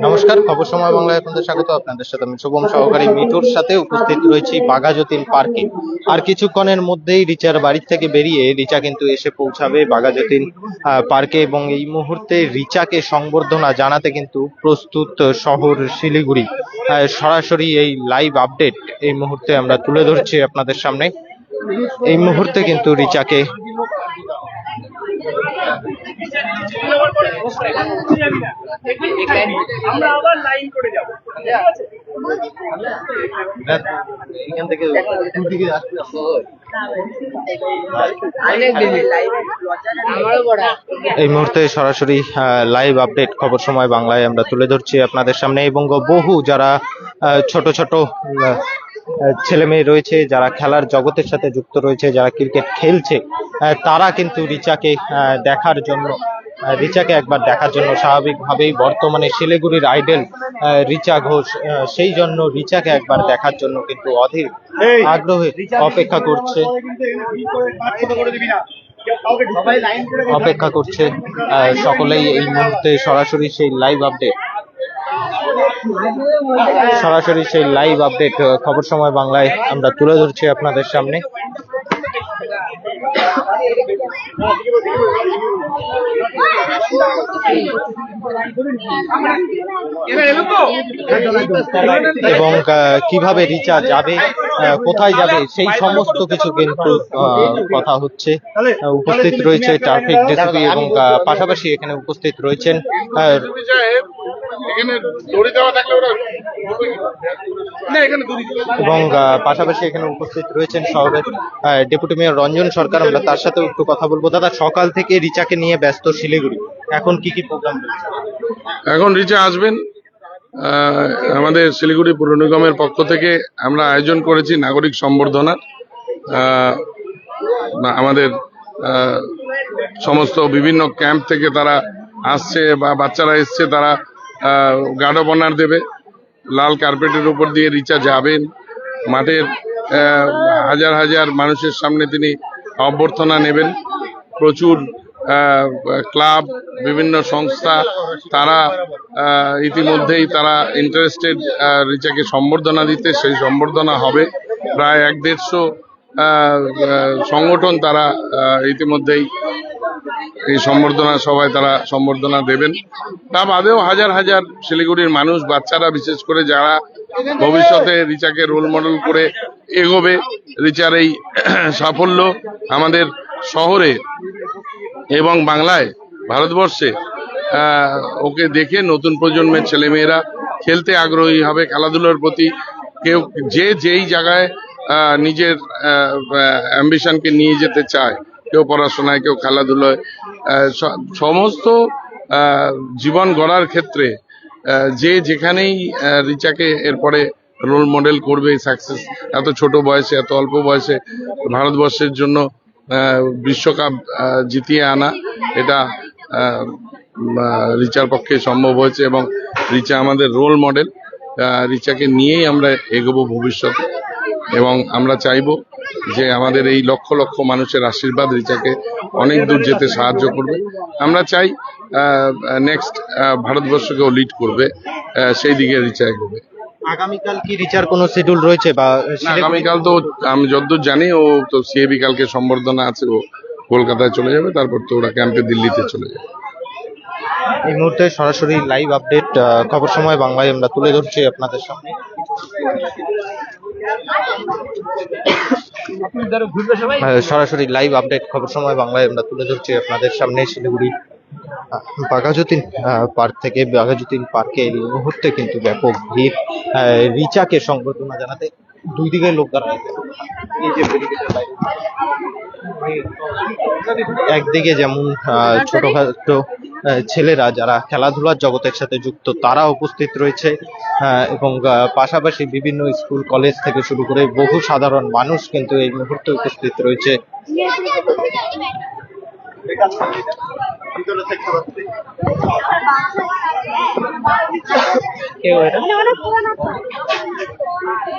নমস্কার খবর সময় বাংলায় আপনাদের স্বাগত। আপনাদের সাথে আমি শুভম সহকারী মিঠুর সাথে উপস্থিত রয়েছি বাঘাযতীন পার্কে। আর কিছুক্ষণের মধ্যেই রিচার বাড়ি থেকে বেরিয়ে রিচা কিন্তু এসে পৌঁছাবে বাঘাযতীন আহ, পার্কে এবং এই মুহূর্তে রিচাকে সংবর্ধনা জানাতে কিন্তু প্রস্তুত শহর শিলিগুড়ি। সরাসরি এই লাইভ আপডেট এই মুহূর্তে আমরা তুলে ধরছি আপনাদের সামনে। এই মুহূর্তে কিন্তু রিচাকে এখান থেকে এই মুহূর্তে সরাসরি লাইভ আপডেট খবর সময় বাংলায় আমরা তুলে ধরছি আপনাদের সামনে এবং বহু যারা ছোট ছোট ছেলে মেয়ে রয়েছে, যারা খেলার জগতের সাথে যুক্ত রয়েছে, যারা ক্রিকেট খেলছে তারা কিন্তু রিচাকে আহ, দেখার জন্য রিচাকে একবার দেখার জন্য স্বাভাবিকভাবেই বর্তমানে শিলিগুড়ির আইডল রিচা ঘোষ আহ, সেই জন্য রিচাকে একবার দেখার জন্য কিন্তু অধীর আগ্রহে অপেক্ষা করছে। অপেক্ষা করছে আহ, সকলেই এই মুহূর্তে সরাসরি সেই লাইভ আপডেট। সরাসরি সেই লাইভ আপডেট খবর সময় বাংলায় আমরা তুলে ধরছি আপনাদের সামনে। এবং কীভাবে রিচার্জ যাবে? কোথায় যাবে? সেই সমস্ত কিছু কিন্তু আহ, কথা হচ্ছে। উপস্থিত রয়েছে ট্রাফিক ডিসিপি এবং পাশাপাশি এখানে উপস্থিত রয়েছেন এবং পাশাপাশি এখানে উপস্থিত রয়েছেন শহরের ডেপুটি মেয়র রঞ্জন সরকার। আমরা তার সাথে একটু কথা বলব। দাদা সকাল থেকে রিচাকে নিয়ে ব্যস্ত শিলিগুড়ি। এখন কি কি প্রোগ্রাম এখন রিচা আসবেন। আমাদের শিলিগুড়ি পুর নিগমের পক্ষ থেকে আমরা আয়োজন করেছি নাগরিক সম্বর্ধনা। আমাদের সমস্ত বিভিন্ন ক্যাম্প থেকে তারা আসছে বা বাচ্চারা এসছে, তারা গার্ড অফ অনার দেবে। লাল কার্পেটের উপর দিয়ে রিচা যাবেন। মাঠের হাজার হাজার মানুষের সামনে তিনি অভ্যর্থনা নেবেন। প্রচুর ক্লাব, বিভিন্ন সংস্থা, তারা ইতিমধ্যেই তারা ইন্টারেস্টেড রিচাকে সম্বর্ধনা দিতে, সেই সম্বর্ধনা হবে। প্রায় এক দেড়শো সংগঠন তারা ইতিমধ্যেই এই সম্বর্ধনা সভায় তারা সম্বর্ধনা দেবেন। তা বাদেও হাজার হাজার শিলিগুড়ির মানুষ, বাচ্চারা বিশেষ করে যারা ভবিষ্যতে রিচাকে রোল মডেল করে এগোবে, রিচার এই সাফল্য আমাদের শহরে এবং বাংলায়, ভারতবর্ষে ওকে দেখে নতুন প্রজন্মের ছেলেমেয়েরা খেলতে আগ্রহী হবে, খেলাধুলোর প্রতি কেউ যে যেই জায়গায় নিজের অ্যাম্বিশনকে নিয়ে যেতে চায়, কেউ পড়াশোনায়, কেউ খেলাধুলোয় সমস্ত জীবন গড়ার ক্ষেত্রে যে যেখানেই রিচাকে এরপরে রোল মডেল করবে সাকসেস এত ছোট বয়সে, এত অল্প বয়সে ভারতবর্ষের জন্য বিশ্বকাপ জিতিয়ে আনা, এটা রিচার পক্ষে সম্ভব হয়েছে এবং রিচা আমাদের রোল মডেল রিচাকে নিয়েই আমরা এগোবো ভবিষ্যতে এবং আমরা চাইব যে আমাদের এই লক্ষ লক্ষ মানুষের আশীর্বাদ রিচাকে অনেক দূর যেতে সাহায্য করবে। আমরা চাই নেক্সট ভারতবর্ষকেও লিড করবে সেই দিকে রিচা এগোবে। আগামীকাল কি রিচার কোনো শিডিউল রয়েছে বা আগামীকাল তো আমি যতদূর জানি ও তো সিএবি কালকে সম্বর্ধনা আছে ও কলকাতায় চলে যাবে তারপর তো ওরা ক্যাম্পে দিল্লিতে চলে যাবে। এই মুহূর্তে সরাসরি লাইভ আপডেট খবর সময় বাংলায় আমরা তুলে ধরছি আপনাদের সামনে। সরাসরি লাইভ আপডেট খবর সময় বাংলায় আমরা তুলে ধরছি আপনাদের সামনে শিলিগুড়ি। বাঘাযতীন পার্ক থেকে বাঘাযতীন পার্কে এই মুহূর্তে কিন্তু ব্যাপক ভিড় রিচাকে সংবর্ধনা জানাতে দুই দিকে লোক দাঁড়ায় একদিকে যেমন ছোটখাটো ছেলেরা যারা খেলাধুলার জগতের সাথে যুক্ত তারা উপস্থিত রয়েছে এবং পাশাপাশি বিভিন্ন স্কুল কলেজ থেকে শুরু করে বহু সাধারণ মানুষ কিন্তু এই মুহূর্তে উপস্থিত রয়েছে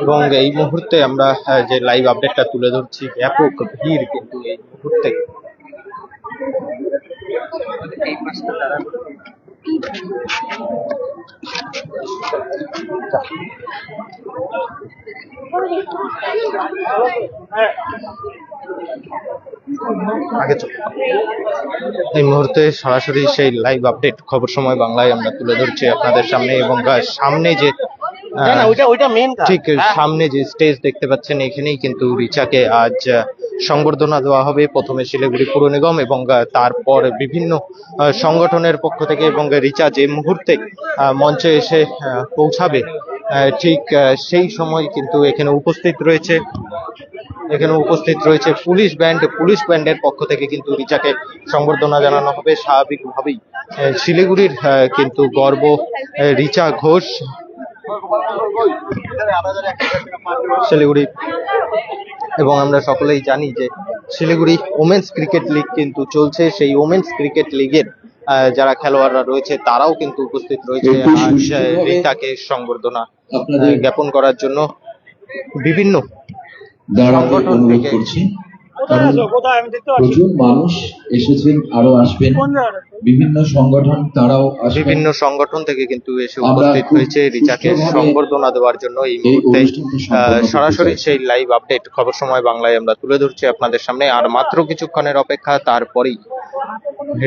এবং এই মুহূর্তে আমরা যে লাইভ আপডেটটা তুলে ধরছি ব্যাপক ভিড় কিন্তু এই মুহূর্তে চল। এই মুহূর্তে সরাসরি সেই লাইভ আপডেট খবর সময় বাংলায় আমরা তুলে ধরছি আপনাদের সামনে এবং সামনে যে আহ, ঠিক সামনে যে স্টেজ দেখতে পাচ্ছেন এখানেই কিন্তু রিচাকে আজ সংবর্ধনা দেওয়া হবে। প্রথমে শিলিগুড়ি পুর নিগম এবং তারপর বিভিন্ন সংগঠনের পক্ষ থেকে এবং রিচা যে মুহূর্তে মঞ্চে এসে পৌঁছাবে ঠিক সেই সময় কিন্তু এখানে উপস্থিত রয়েছে। এখানে উপস্থিত রয়েছে পুলিশ ব্যান্ড। পুলিশ ব্যান্ডের পক্ষ থেকে কিন্তু রিচাকে সংবর্ধনা জানানো হবে। স্বাভাবিকভাবেই শিলিগুড়ির কিন্তু গর্ব রিচা ঘোষ শিলিগুড়ি। এবং আমরা সকলেই জানি যে শিলিগুড়ি ওমেন্স ক্রিকেট লিগ কিন্তু চলছে। সেই ওমেন্স ক্রিকেট লিগের যারা খেলোয়াড়রা রয়েছে তারাও কিন্তু উপস্থিত রয়েছে। রিতাকে সংবর্ধনা জ্ঞাপন করার জন্য বিভিন্ন সংগঠন থেকে- কারণ প্রচুর মানুষ এসেছেন আরও আসবেন। বিভিন্ন সংগঠন তারাও বিভিন্ন সংগঠন থেকে কিন্তু এসে উপস্থিত হয়েছে। রিচাকে সংবর্ধনা দেওয়ার জন্য এই মুহূর্তে সরাসরি সেই লাইভ আপডেট খবর সময় বাংলায় আমরা তুলে ধরছি আপনাদের সামনে। আর মাত্র কিছুক্ষণের অপেক্ষা তারপরেই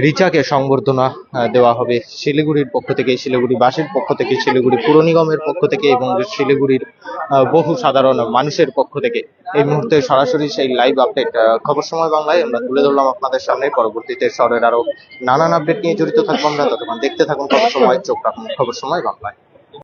রিচাকে সংবর্ধনা দেওয়া হবে শিলিগুড়ির পক্ষ থেকে শিলিগুড়ি বাসীর পক্ষ থেকে শিলিগুড়ি পুর নিগমের পক্ষ থেকে এবং শিলিগুড়ির আহ, বহু সাধারণ মানুষের পক্ষ থেকে। এই মুহূর্তে সরাসরি সেই লাইভ আপডেট খবর সময় বাংলায় আমরা তুলে ধরলাম আপনাদের সামনে। পরবর্তীতে শহরের আরও নানান আপডেট নিয়ে জড়িত থাকব আমরা। ততক্ষণ দেখতে থাকুন খবর সময়, চোখ রাখুন খবর সময় বাংলায়।